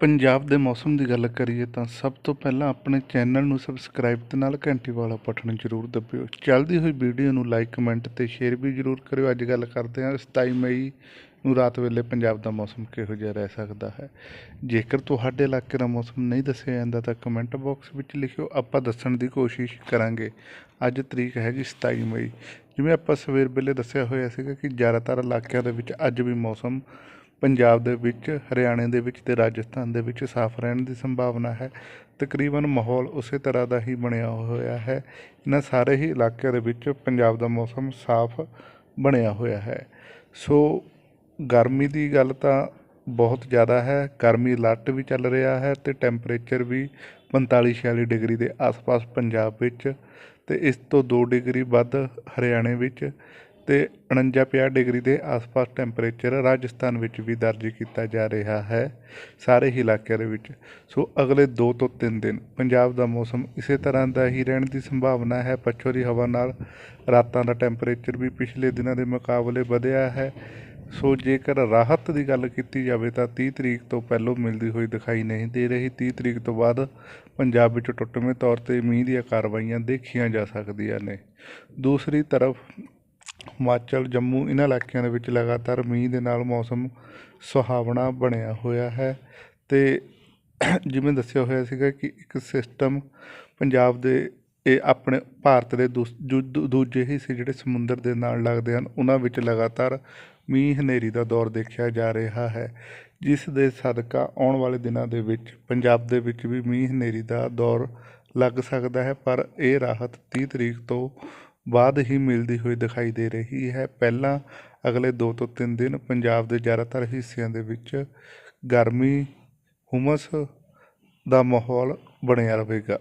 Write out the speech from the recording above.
ਪੰਜਾਬ ਦੇ ਮੌਸਮ ਦੀ ਗੱਲ ਕਰੀਏ ਤਾਂ ਸਭ ਤੋਂ ਪਹਿਲਾਂ ਆਪਣੇ ਚੈਨਲ ਨੂੰ ਸਬਸਕ੍ਰਾਈਬ ਤੇ ਨਾਲ ਘੰਟੀ ਵਾਲਾ ਬਟਨ ਜ਼ਰੂਰ ਦਬਾਇਓ ਚੱਲਦੀ ਹੋਈ ਵੀਡੀਓ ਨੂੰ ਲਾਈਕ ਕਮੈਂਟ ਤੇ ਸ਼ੇਅਰ ਵੀ ਜ਼ਰੂਰ ਕਰਿਓ। ਅੱਜ ਗੱਲ ਕਰਦੇ ਹਾਂ 27 ਮਈ ਨੂੰ ਰਾਤ ਵੇਲੇ ਪੰਜਾਬ ਦਾ ਮੌਸਮ ਕਿਹੋ ਜਿਹਾ ਰਹਿ ਸਕਦਾ ਹੈ। ਜੇਕਰ ਤੁਹਾਡੇ ਇਲਾਕੇ ਦਾ ਮੌਸਮ ਨਹੀਂ ਦੱਸਿਆ ਜਾਂਦਾ ਤਾਂ ਕਮੈਂਟ ਬਾਕਸ ਵਿੱਚ ਲਿਖਿਓ। ਆਪਾਂ ਦੱਸਣ ਦੀ ਕੋਸ਼ਿਸ਼ ਕਰਾਂਗੇ। ਅੱਜ ਤਰੀਕ ਹੈ ਜੀ 27 ਮਈ। ਜਿਵੇਂ ਆਪਾਂ ਸਵੇਰ ਵੇਲੇ ਦੱਸਿਆ ਹੋਇਆ ਸੀਗਾ ਕਿ ਜ਼ਿਆਦਾਤਰ ਇਲਾਕਿਆਂ ਦੇ ਵਿੱਚ ਅੱਜ ਵੀ ਮੌਸਮ ਪੰਜਾਬ ਦੇ ਵਿੱਚ, ਹਰਿਆਣੇ ਦੇ ਵਿੱਚ ਤੇ ਰਾਜਸਥਾਨ ਦੇ ਵਿੱਚ ਸਾਫ਼ ਰਹਿਣ ਦੀ ਸੰਭਾਵਨਾ ਹੈ। ਤਕਰੀਬਨ ਮਾਹੌਲ ਉਸੇ ਤਰ੍ਹਾਂ ਦਾ ਹੀ ਬਣਿਆ ਹੋਇਆ ਹੈ। ਇਹਨਾਂ ਸਾਰੇ ਹੀ ਇਲਾਕਿਆਂ ਦੇ ਵਿੱਚ ਪੰਜਾਬ ਦਾ ਮੌਸਮ ਸਾਫ਼ ਬਣਿਆ ਹੋਇਆ ਹੈ। ਸੋ ਗਰਮੀ ਦੀ ਗੱਲ ਤਾਂ ਬਹੁਤ ਜ਼ਿਆਦਾ ਹੈ। ਗਰਮੀ ਲੱਟ ਵੀ ਚੱਲ ਰਿਹਾ ਹੈ ਤੇ ਟੈਂਪਰੇਚਰ ਵੀ 45 46 ਡਿਗਰੀ ਦੇ ਆਸ-ਪਾਸ ਪੰਜਾਬ ਵਿੱਚ ਤੇ ਇਸ ਤੋਂ 2 ਡਿਗਰੀ ਵੱਧ ਹਰਿਆਣੇ ਵਿੱਚ ਤੇ 49 50 ਡਿਗਰੀ ਦੇ ਆਸ-ਪਾਸ ਟੈਂਪਰੇਚਰ ਰਾਜਸਥਾਨ ਵਿੱਚ ਵੀ ਦਰਜ ਕੀਤਾ ਜਾ ਰਿਹਾ ਹੈ ਸਾਰੇ ਹੀ ਇਲਾਕਿਆਂ ਦੇ ਵਿੱਚ। ਸੋ ਅਗਲੇ 2 ਤੋਂ 3 ਦਿਨ ਪੰਜਾਬ ਦਾ ਮੌਸਮ ਇਸੇ ਤਰ੍ਹਾਂ ਦਾ ਹੀ ਰਹਿਣ ਦੀ ਸੰਭਾਵਨਾ ਹੈ। ਪੱਛੋਰੀ ਹਵਾ ਨਾਲ ਰਾਤਾਂ ਦਾ ਟੈਂਪਰੇਚਰ ਵੀ ਪਿਛਲੇ ਦਿਨਾਂ ਦੇ ਮੁਕਾਬਲੇ ਵਧਿਆ ਹੈ। ਸੋ ਜੇਕਰ ਰਾਹਤ ਦੀ ਗੱਲ ਕੀਤੀ ਜਾਵੇ ਤਾਂ 30 ਤਰੀਕ ਤੋਂ ਪਹਿਲਾਂ ਮਿਲਦੀ ਹੋਈ ਦਿਖਾਈ ਨਹੀਂ ਦੇ ਰਹੀ। 30 ਤਰੀਕ ਤੋਂ ਬਾਅਦ ਪੰਜਾਬ ਵਿੱਚ ਟੁੱਟਵੇਂ ਤੌਰ ਤੇ ਮੀਂਹ ਦੀਆਂ ਕਾਰਵਾਈਆਂ ਦੇਖੀਆਂ ਜਾ ਸਕਦੀਆਂ ਨੇ। ਦੂਸਰੀ ਤਰਫ ਹਿਮਾਚਲ, ਜੰਮੂ ਇਹਨਾਂ ਇਲਾਕਿਆਂ ਦੇ ਵਿੱਚ ਲਗਾਤਾਰ ਮੀਂਹ ਦੇ ਨਾਲ ਮੌਸਮ ਸੁਹਾਵਣਾ ਬਣਿਆ ਹੋਇਆ ਹੈ। ਅਤੇ ਜਿਵੇਂ ਦੱਸਿਆ ਹੋਇਆ ਸੀਗਾ ਕਿ ਇੱਕ ਸਿਸਟਮ ਪੰਜਾਬ ਦੇ, ਇਹ ਆਪਣੇ ਭਾਰਤ ਦੇ ਦੂਸ- ਦੂ- ਦੂ- ਦੂਜੇ ਹਿੱਸੇ ਜਿਹੜੇ ਸਮੁੰਦਰ ਦੇ ਨਾਲ ਲੱਗਦੇ ਹਨ, ਉਹਨਾਂ ਵਿੱਚ ਲਗਾਤਾਰ ਮੀਂਹ ਹਨੇਰੀ ਦਾ ਦੌਰ ਦੇਖਿਆ ਜਾ ਰਿਹਾ ਹੈ। ਜਿਸ ਦੇ ਸਦਕਾ ਆਉਣ ਵਾਲੇ ਦਿਨਾਂ ਦੇ ਵਿੱਚ ਪੰਜਾਬ ਦੇ ਵਿੱਚ ਵੀ ਮੀਂਹ ਹਨੇਰੀ ਦਾ ਦੌਰ ਲੱਗ ਸਕਦਾ ਹੈ, ਪਰ ਇਹ ਰਾਹਤ 30 ਤਰੀਕ ਤੋਂ ਬਾਅਦ ਹੀ ਮਿਲਦੀ ਹੋਈ ਦਿਖਾਈ ਦੇ ਰਹੀ ਹੈ। ਪਹਿਲਾਂ ਅਗਲੇ 2 ਤੋਂ 3 ਦਿਨ ਪੰਜਾਬ ਦੇ ਜ਼ਿਆਦਾਤਰ ਹਿੱਸਿਆਂ ਦੇ ਵਿੱਚ ਗਰਮੀ, ਹੁਮਸ ਦਾ ਮਾਹੌਲ ਬਣਿਆ ਰਹੇਗਾ।